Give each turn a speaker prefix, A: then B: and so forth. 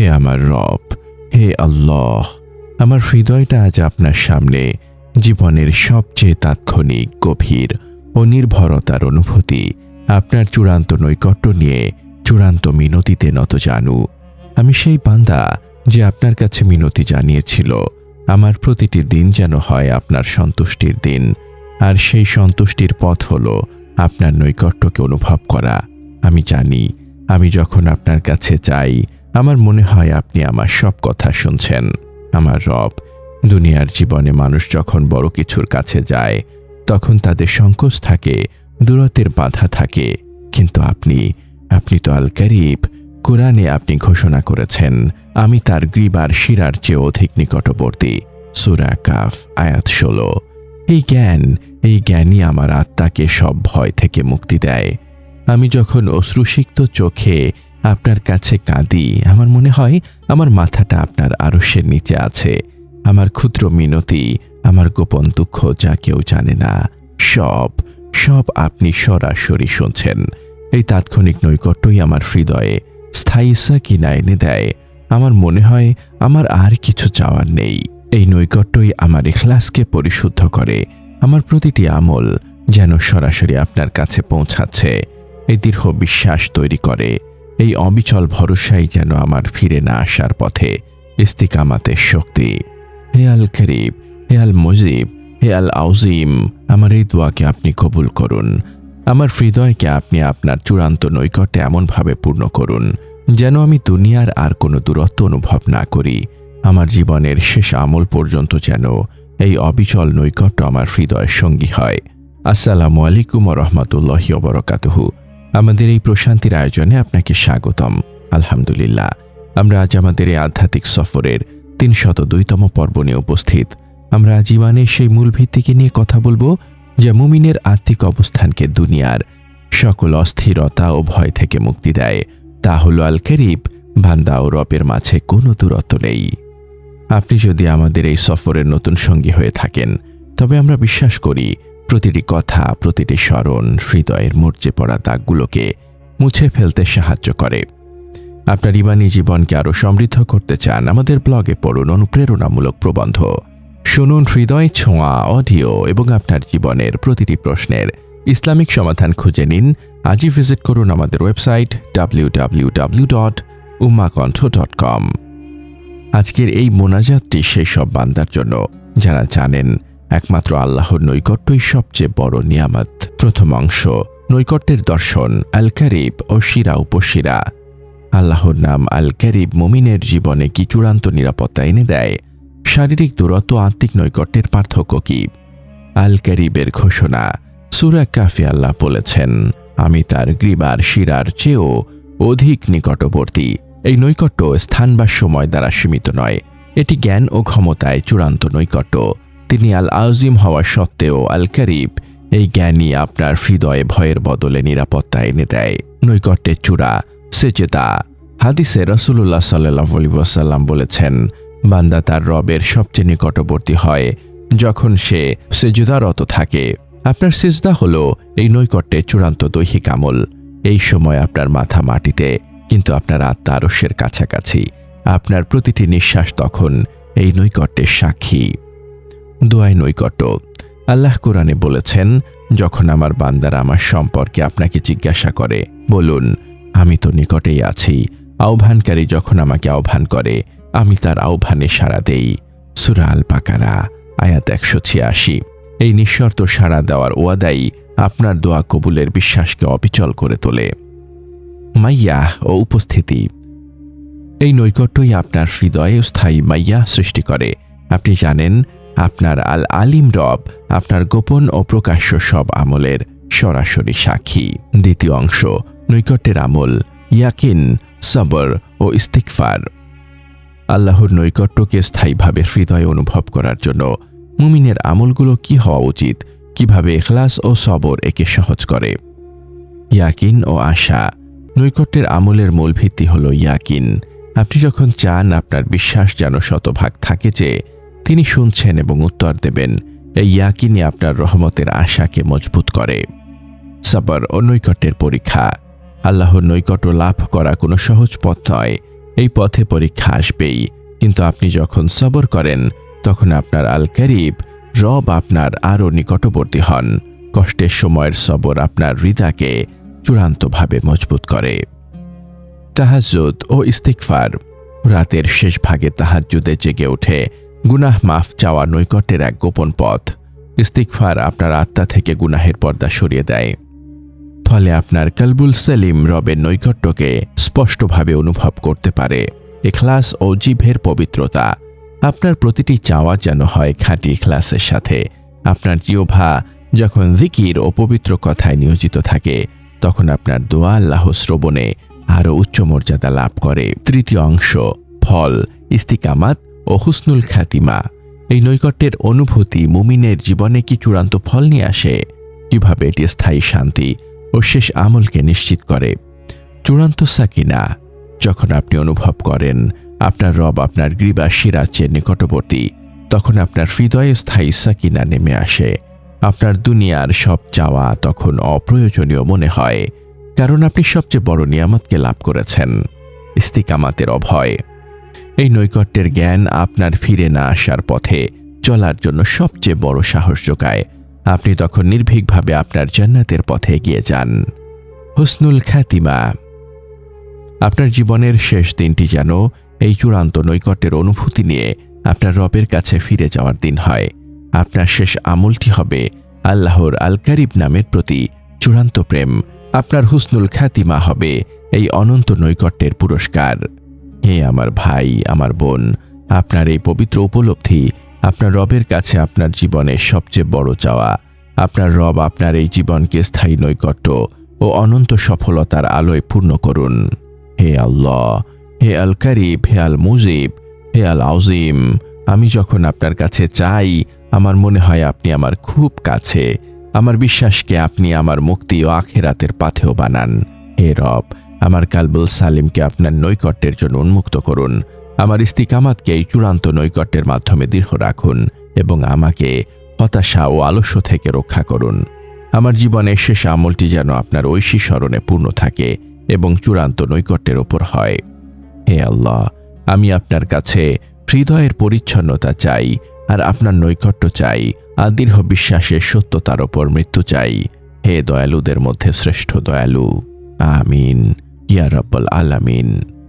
A: হে আমার রব, হে আল্লাহ, আমার হৃদয়টা আজ আপনার সামনে, জীবনের সবচেয়ে তাৎক্ষণিক, গভীর ও নির্ভরতার অনুভূতি, আপনার চূড়ান্ত নৈকট্য নিয়ে চূড়ান্ত মিনতিতে নত জানু। আমি সেই বান্দা যে আপনার কাছে মিনতি জানিয়েছিল, আমার প্রতিটি দিন যেন হয় আপনার সন্তুষ্টির দিন, আর সেই সন্তুষ্টির পথ হল আপনার নৈকট্যকে অনুভব করা। আমি জানি, আমি যখন আপনার কাছে চাই আমার মনে হয় আপনি আমার সব কথা শুনছেন। আমার রব, দুনিয়ার জীবনে মানুষ যখন বড় কিছুর কাছে যায়, তখন তাদের সংকোচ থাকে, দূরত্বের বাধা থাকে। কিন্তু আপনি আপনি তো আল করিব কোরআনে আপনি ঘোষণা করেছেন, আমি তার গ্রীবার শিরার চেয়ে অধিক নিকটবর্তী। সুরা কাফ, আয়াত ষোলো। এই জ্ঞান, এই জ্ঞানই আমার আত্মাকে সব ভয় থেকে মুক্তি দেয়। আমি যখন অশ্রুসিক্ত চোখে আপনার কাছে কাঁদি। আমার মনে হয় আমার মাথাটা আপনার আরশের নিচে আছে। আমার ক্ষুদ্র মিনতি, আমার গোপন দুঃখ যা কেউ জানে না। সব সব আপনি সরাসরি শুনছেন। এই তাৎক্ষণিক নৈকট্যই আমার হৃদয়ে স্থায়ী সাকিনা এনে দেয়। আমার মনে হয় আমার আর কিছু চাওয়ার নেই। এই নৈকট্যই আমার ইখলাসকে পরিশুদ্ধ করে। আমার প্রতিটি আমল যেন সরাসরি আপনার কাছে পৌঁছাচ্ছে। এই দীর্ঘ বিশ্বাস তৈরি করে। এই অবিচল ভরসাই যেন আমার ফিরে না আসার পথে ইস্তিকামাতের শক্তি। হে আল করিব, হে আল মজিব, হে আল আউজিম, আমার এই দোয়াকে আপনি কবুল করুন। আমার হৃদয়কে আপনি আপনার চূড়ান্ত নৈকট্যে এমনভাবে পূর্ণ করুন, যেন আমি দুনিয়ার আর কোনো দূরত্ব অনুভব না করি। আমার জীবনের শেষ আমল পর্যন্ত যেন এই অবিচল নৈকট্য আমার হৃদয়ের সঙ্গী হয়। আসসালামু আলাইকুম রহমতুল্লাহ বরকাতহু। আমাদের এই প্রশান্তির আয়োজনে আপনাকে স্বাগতম, আলহামদুলিল্লাহ। আমরা আজ আমাদের এই আধ্যাত্মিক সফরের তিনশত দুইতম পর্ব নিয়ে উপস্থিত। আমরা আজ ইমানের সেই মূল ভিত্তিকে নিয়ে কথা বলব, যা মুমিনের আত্মিক অবস্থানকে দুনিয়ার সকল অস্থিরতা ও ভয় থেকে মুক্তি দেয়। তা হল আল করিব বান্দা ও রবের মাঝে কোনো দূরত্ব নেই। আপনি যদি আমাদের এই সফরের নতুন সঙ্গী হয়ে থাকেন, তবে আমরা বিশ্বাস করি প্রতিটি কথা, প্রতিটি স্মরণ হৃদয়ের মরচে পড়া দাগগুলোকে মুছে ফেলতে সাহায্য করে। আপনার ইমানি জীবনকে আরও সমৃদ্ধ করতে চান, আমাদের ব্লগে পড়ুন অনুপ্রেরণামূলক প্রবন্ধ। শুনুন হৃদয় ছোঁয়া, অডিও এবং আপনার জীবনের প্রতিটি প্রশ্নের। ইসলামিক সমাধান খুঁজে নিন। আজই ভিজিট করুন আমাদের website W dot Umakantha dot com আজকের এই মোনাজাতটি সেই সব বান্দার জন্য, যারা জানেন একমাত্র আল্লাহর নৈকট্যই সবচেয়ে বড় নিয়ামত। প্রথম অংশ, নৈকট্যের দর্শন আল ক্যারিব ও শিরা উপশিরা। আল্লাহর নাম আল ক্যারিব মুমিনের জীবনে কি চূড়ান্ত নিরাপত্তা এনে দেয়? শারীরিক দূরত্ব আত্মিক নৈকট্যের পার্থক্য কি? আল ক্যারিবের ঘোষণা, সুরা কাফি আল্লাহ বলেছেন, আমি তার গ্রীবার শিরার চেয়েও অধিক নিকটবর্তী। এই নৈকট্য স্থান বা সময় দ্বারা সীমিত নয়। এটি জ্ঞান ও ক্ষমতায় চূড়ান্ত নৈকট্য। তিনি আল আজিম হওয়া সত্ত্বেও আল ক্যারিব এই জ্ঞানই আপনার হৃদয়ে ভয়ের বদলে নিরাপত্তা এনে দেয়। নৈকট্যের চূড়া সেচেতা হাদিসে রসুল্লাহ সাল্লাহ বলেছেন, বান্দা তার রবের সবচেয়ে নিকটবর্তী হয় যখন সে সেজুদারত থাকে। আপনার সিজদা হল এই নৈকট্যের চূড়ান্ত দৈহিক আমল। এই সময় আপনার মাথা মাটিতে, কিন্তু আপনার আত্মা আরস্যের কাছাকাছি। আপনার প্রতিটি নিঃশ্বাস তখন এই নৈকট্যের সাক্ষী। দোয়াই নৈকট্য। আল্লাহ কোরআনে বলেছেন, যখন আমার বান্দারা আমার সম্পর্কে আপনাকে জিজ্ঞাসা করে, বলুন, আমি তো নিকটেই আছি। আহ্বানকারী যখন আমাকে আহ্বান করে, আমি তার আহ্বানে সাড়া দেই। সুরা আল পাকারা আয়াত একশো ছিয়াশি। এই নিঃশর্ত সাড়া দেওয়ার ওয়াদাই আপনার দোয়া কবুলের বিশ্বাসকে অবিচল করে তোলে। মাইয়া ও উপস্থিতি। এই নৈকট্যই আপনার হৃদয়ে স্থায়ী মাইয়া সৃষ্টি করে। আপনি জানেন আপনার আল আলিম রব আপনার গোপন ও প্রকাশ্য সব আমলের সরাসরি সাক্ষী। দ্বিতীয় অংশ, নৈকট্যের আমল, ইয়াকিন, সবর ও ইস্তিকফার আল্লাহর নৈকট্যকে স্থায়ীভাবে হৃদয়ে অনুভব করার জন্য মুমিনের আমলগুলো কি হওয়া উচিত? কীভাবে এখলাস ও সবর একে সহজ করে? ইয়াকিন ও আশা, নৈকট্যের আমলের মূল ভিত্তি হল ইয়াকিন। আপনি যখন চান আপনার বিশ্বাস যেন শতভাগ থাকে যে তিনি শুনছেন এবং উত্তর দেবেন। এই ইয়াকিনই আপনার রহমতের আশাকে মজবুত করে। সাবর ও নৈকট্যের পরীক্ষা। আল্লাহর নৈকট্য লাভ করা কোনো সহজ পথ নয়। এই পথে পরীক্ষা আসবেই। কিন্তু আপনি যখন সবর করেন, তখন আপনার আল কারিব রব আপনার আরও নিকটবর্তী হন। কষ্টের সময়ের সবর আপনার হৃদাকে চূড়ান্তভাবে মজবুত করে। তাহাজ্জুদ ও ইস্তিকফার রাতের শেষ ভাগে তাহাজ্জুদে জেগে ওঠে গুনাহ মাফ চাওয়া নৈকট্যের এক গোপন পথ। ইস্তিকফার আপনার আত্মা থেকে গুনাহের পর্দা সরিয়ে দেয়। ফলে আপনার কালবুল সেলিম রবের নৈকট্যকে স্পষ্টভাবে অনুভব করতে পারে। এখলাস ও জিভের পবিত্রতা। আপনার প্রতিটি চাওয়া যেন হয় খাঁটি ইখলাসের সাথে। আপনার জিওভা যখন জিকির ও পবিত্র কথায় নিয়োজিত থাকে, তখন আপনার দোয়া আল্লাহ শ্রবণে আরও উচ্চ মর্যাদা লাভ করে। তৃতীয় অংশ, ফল, ইস্তিকামাত ও হুসনুল খাতিমা। এই নৈকট্যের অনুভূতি মুমিনের জীবনে কি চূড়ান্ত ফল নিয়ে আসে? কীভাবে এটি স্থায়ী শান্তি ও শেষ আমলকে নিশ্চিত করে? চূড়ান্ত সাকিনা, যখন আপনি অনুভব করেন আপনার রব আপনার গ্রীবা সিরাজ্যের নিকটবর্তী, তখন আপনার হৃদয়ে স্থায়ী সাকিনা নেমে আসে। আপনার দুনিয়ার সব চাওয়া তখন অপ্রয়োজনীয় মনে হয়, কারণ আপনি সবচেয়ে বড় নিয়ামতকে লাভ করেছেন। ইস্তিকামাতের অভয়। এই নৈকট্যের জ্ঞান আপনার ফিরে না আসার পথে চলার জন্য সবচেয়ে বড় সাহস যোগায়। আপনি তখন নির্ভীকভাবে আপনার জান্নাতের পথে এগিয়ে যান। হুসনুল খ্যাতিমা আপনার জীবনের শেষ দিনটি যেন এই চূড়ান্ত নৈকট্যের অনুভূতি নিয়ে আপনার রবের কাছে ফিরে যাওয়ার দিন হয়। আপনার শেষ আমলটি হবে আল্লাহর আল কারিব নামের প্রতি চূড়ান্ত প্রেম। আপনার হুসনুল খ্যাতিমা হবে এই অনন্ত নৈকট্যের পুরস্কার। হে আমার ভাই, আমার বোন, আপনার এই পবিত্র উপলব্ধি আপনার রবের কাছে আপনার জীবনের সবচেয়ে বড় চাওয়া। আপনার রব আপনার এই জীবনকে স্থায়ী নৈকট্য ও অনন্ত সফলতার আলোয় পূর্ণ করুন। হে আল্লাহ, হে আল কারিব হে আল মুজিব হে আল আউজিম আমি যখন আপনার কাছে চাই, আমার মনে হয় আপনি আমার খুব কাছে। আমার বিশ্বাসকে আপনি আমার মুক্তি ও আখেরাতের পাথেও বানান। হে রব আমার কালবুল সালিমকে আপনার নৈকট্যের জন্য উন্মুক্ত করুন। আমার ইস্তিকামাতকে এই চূড়ান্ত নৈকট্যের মাধ্যমে দৃঢ় রাখুন এবং আমাকে হতাশা ও আলস্য থেকে রক্ষা করুন। আমার জীবনের শেষ আমলটি যেন আপনার ঐশী স্মরণে পূর্ণ থাকে এবং চূড়ান্ত নৈকট্যের ওপর হয়। হে আল্লাহ, আমি আপনার কাছে হৃদয়ের পরিচ্ছন্নতা চাই আর আপনার নৈকট্য চাই, আর দৃঢ় বিশ্বাসের সত্যতার ওপর মৃত্যু চাই। হে দয়ালুদের মধ্যে শ্রেষ্ঠ দয়ালু। আমিন। Ya Rabbal Alamin.